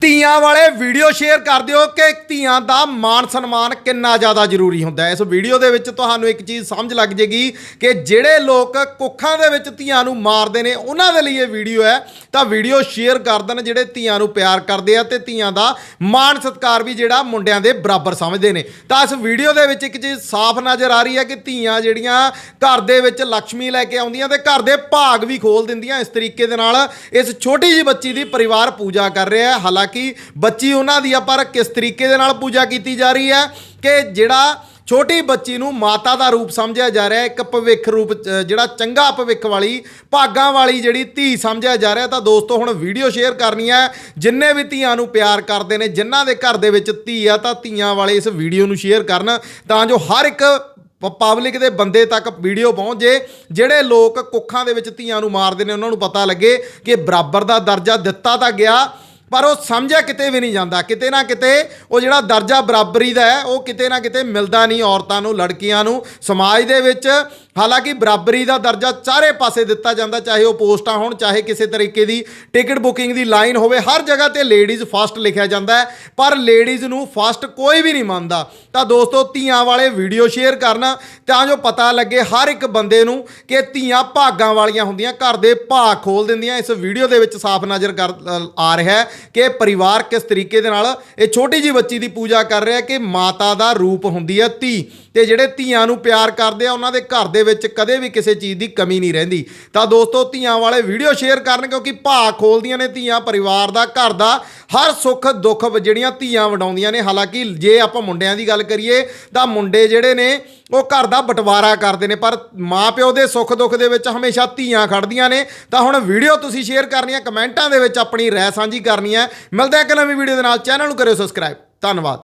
ਧੀਆਂ ਵਾਲੇ video share ਕਰ ਦਿਓ ਕਿ ਧੀਆਂ ਦਾ ਮਾਣ ਸਨਮਾਨ ਕਿੰਨਾ ਜ਼ਿਆਦਾ ਜ਼ਰੂਰੀ ਹੁੰਦਾ ਹੈ। ਇਸ ਵੀਡੀਓ ਦੇ ਵਿੱਚ ਤੁਹਾਨੂੰ ਇੱਕ ਚੀਜ਼ ਸਮਝ ਲੱਗ ਜੇਗੀ ਕਿ ਜਿਹੜੇ ਲੋਕ ਕੁੱਖਾਂ ਦੇ ਵਿੱਚ ਧੀਆਂ ਨੂੰ ਮਾਰਦੇ ਨੇ, ਉਹਨਾਂ ਦੇ ਲਈ ਇਹ ਵੀਡੀਓ ਹੈ। ਤਾਂ ਵੀਡੀਓ ਸ਼ੇਅਰ ਕਰ ਦੇਣ ਜਿਹੜੇ ਧੀਆਂ ਨੂੰ ਪਿਆਰ ਕਰਦੇ ਆ ਤੇ ਧੀਆਂ ਦਾ ਮਾਣ ਸਤਿਕਾਰ ਵੀ ਜਿਹੜਾ ਮੁੰਡਿਆਂ ਦੇ ਬਰਾਬਰ ਸਮਝਦੇ ਨੇ। ਤਾਂ ਇਸ ਵੀਡੀਓ ਦੇ ਵਿੱਚ ਇੱਕ ਚੀਜ਼ ਸਾਫ਼ ਨਜ਼ਰ ਆ ਰਹੀ ਹੈ ਕਿ ਧੀਆਂ ਜਿਹੜੀਆਂ ਘਰ ਦੇ ਵਿੱਚ ਲక్ష్ਮੀ ਲੈ ਕੇ ਆਉਂਦੀਆਂ ਤੇ ਘਰ ਦੇ ਭਾਗ ਵੀ ਖੋਲ ਦਿੰਦੀਆਂ। ਇਸ ਤਰੀਕੇ ਦੇ ਨਾਲ ਇਸ ਛੋਟੀ ਜਿਹੀ ਬੱਚੀ ਦੀ ਪਰਿਵਾਰ ਪੂਜਾ ਕਰ ਰਿਹਾ ਹੈ। ਹਾਲਾਂਕਿ ਬੱਚੀ ਉਹਨਾਂ ਦੀ ਆ ਪਰ ਕਿਸ ਤਰੀਕੇ ਦੇ ਨਾਲ ਪੂਜਾ ਕੀਤੀ ਜਾ ਰਹੀ ਹੈ ਕਿ ਜਿਹੜਾ ਛੋਟੀ ਬੱਚੀ ਨੂੰ ਮਾਤਾ ਦਾ ਰੂਪ ਸਮਝਿਆ ਜਾ ਰਿਹਾ ਇੱਕ ਭਵਿੱਖ ਰੂਪ ਜਿਹੜਾ ਚੰਗਾ ਭਵਿੱਖ ਵਾਲੀ, ਭਾਗਾਂ ਵਾਲੀ ਜਿਹੜੀ ਧੀ ਸਮਝਿਆ ਜਾ ਰਿਹਾ ਤਾਂ ਦੋਸਤੋ, ਹੁਣ ਵੀਡੀਓ ਸ਼ੇਅਰ ਕਰਨੀ ਹੈ। ਜਿੰਨੇ ਵੀ ਧੀਆਂ ਨੂੰ ਪਿਆਰ ਕਰਦੇ ਨੇ, ਜਿਨ੍ਹਾਂ ਦੇ ਘਰ ਦੇ ਵਿੱਚ ਧੀ ਆ, ਤਾਂ ਧੀਆਂ ਵਾਲੇ ਇਸ ਵੀਡੀਓ ਨੂੰ ਸ਼ੇਅਰ ਕਰਨ। ਤਾਂ ਜੋ ਹਰ ਇੱਕ ਪਬਲਿਕ ਦੇ ਬੰਦੇ ਤੱਕ ਵੀਡੀਓ ਪਹੁੰਚ ਜੇ, ਜਿਹੜੇ ਲੋਕ ਕੁੱਖਾਂ ਦੇ ਵਿੱਚ ਧੀਆਂ ਨੂੰ ਮਾਰਦੇ ਨੇ, ਉਹਨਾਂ ਨੂੰ ਪਤਾ ਲੱਗੇ ਕਿ ਬਰਾਬਰ ਦਾ ਦਰਜਾ ਦਿੱਤਾ ਤਾਂ ਗਿਆ। ਪਰ ਉਹ ਸਮਝਿਆ ਕਿਤੇ ਵੀ ਨਹੀਂ ਜਾਂਦਾ। ਕਿਤੇ ਨਾ ਕਿਤੇ ਉਹ ਜਿਹੜਾ ਦਰਜਾ ਬਰਾਬਰੀ ਦਾ ਹੈ, ਉਹ ਕਿਤੇ ਨਾ ਕਿਤੇ ਮਿਲਦਾ ਨਹੀਂ ਔਰਤਾਂ ਨੂੰ, ਲੜਕੀਆਂ ਨੂੰ। ਸਮਾਜ ਦੇ ਵਿੱਚ ਹਾਲਾਂਕਿ ਬਰਾਬਰੀ ਦਾ ਦਰਜਾ ਚਾਰੇ ਪਾਸੇ ਦਿੱਤਾ ਜਾਂਦਾ, ਚਾਹੇ ਉਹ ਪੋਸਟਾਂ ਹੋਣ, ਚਾਹੇ ਕਿਸੇ ਤਰੀਕੇ ਦੀ ਟਿਕਟ ਬੁਕਿੰਗ ਦੀ ਲਾਈਨ ਹੋਵੇ, ਹਰ ਜਗ੍ਹਾ ਤੇ ਲੇਡੀਜ਼ ਫਸਟ ਲਿਖਿਆ ਜਾਂਦਾ ਹੈ, ਪਰ ਲੇਡੀਜ਼ ਨੂੰ ਫਸਟ ਕੋਈ ਵੀ ਨਹੀਂ ਮੰਨਦਾ। ਤਾਂ ਦੋਸਤੋ, ਧੀਆਂ ਵਾਲੇ ਵੀਡੀਓ ਸ਼ੇਅਰ ਕਰਨਾ, ਤਾਂ ਜੋ ਪਤਾ ਲੱਗੇ ਹਰ ਇੱਕ ਬੰਦੇ ਨੂੰ ਕਿ ਧੀਆਂ ਭਾਗਾਂ ਵਾਲੀਆਂ ਹੁੰਦੀਆਂ, ਘਰ ਦੇ ਭਾਗ ਖੋਲ ਦਿੰਦੀਆਂ। ਇਸ ਵੀਡੀਓ ਦੇ ਵਿੱਚ ਸਾਫ਼ ਨਜ਼ਰ ਕਰ ਆ ਰਿਹਾ ਹੈ ਕਿ ਪਰਿਵਾਰ ਕਿਸ ਤਰੀਕੇ ਦੇ ਨਾਲ ਇਹ ਛੋਟੀ ਜੀ ਬੱਚੀ ਦੀ ਪੂਜਾ ਕਰ ਰਿਹਾ ਕਿ ਮਾਤਾ ਦਾ ਰੂਪ ਹੁੰਦੀ ਹੈ ਧੀ। ਤੇ ਜਿਹੜੇ ਧੀਆਂ ਨੂੰ ਪਿਆਰ ਕਰਦੇ ਆ, ਉਹਨਾਂ ਦੇ ਘਰ ਦੇ ਵਿੱਚ ਕਦੇ ਵੀ ਕਿਸੇ ਚੀਜ਼ ਦੀ ਕਮੀ ਨਹੀਂ ਰਹਿੰਦੀ। ਤਾਂ ਦੋਸਤੋ, ਧੀਆਂ ਵਾਲੇ ਵੀਡੀਓ ਸ਼ੇਅਰ ਕਰਨ ਕਿਉਂਕਿ ਭਾਗ ਖੋਲਦੀਆਂ ਨੇ ਧੀਆਂ, ਪਰਿਵਾਰ ਦਾ, ਘਰ ਦਾ, ਹਰ ਸੁੱਖ ਦੁੱਖ ਜਿਹੜੀਆਂ ਧੀਆਂ ਵਡਾਉਂਦੀਆਂ ਨੇ। ਹਾਲਾਂਕਿ ਜੇ ਆਪਾਂ ਮੁੰਡਿਆਂ ਦੀ ਗੱਲ ਕਰੀਏ, ਤਾਂ ਮੁੰਡੇ ਜਿਹੜੇ ਨੇ, ਉਹ ਘਰ ਦਾ ਬਟਵਾਰਾ ਕਰਦੇ ਨੇ। ਪਰ ਮਾਪਿਓ ਦੇ ਸੁੱਖ ਦੁੱਖ ਦੇ ਵਿੱਚ ਹਮੇਸ਼ਾ ਧੀਆਂ ਖੜਦੀਆਂ ਨੇ। ਤਾਂ ਹੁਣ ਵੀਡੀਓ ਤੁਸੀਂ ਸ਼ੇਅਰ ਕਰਨੀ ਹੈ, ਕਮੈਂਟਾਂ ਦੇ ਵਿੱਚ ਆਪਣੀ ਰਾਏ ਸਾਂਝੀ ਕਰਨੀ ਹੈ। ਮਿਲਦਾ ਇੱਕ ਨਵੀਂ ਵੀਡੀਓ ਦੇ ਨਾਲ। ਚੈਨਲ ਨੂੰ ਕਰਿਓ ਸਬਸਕ੍ਰਾਈਬ। ਧੰਨਵਾਦ।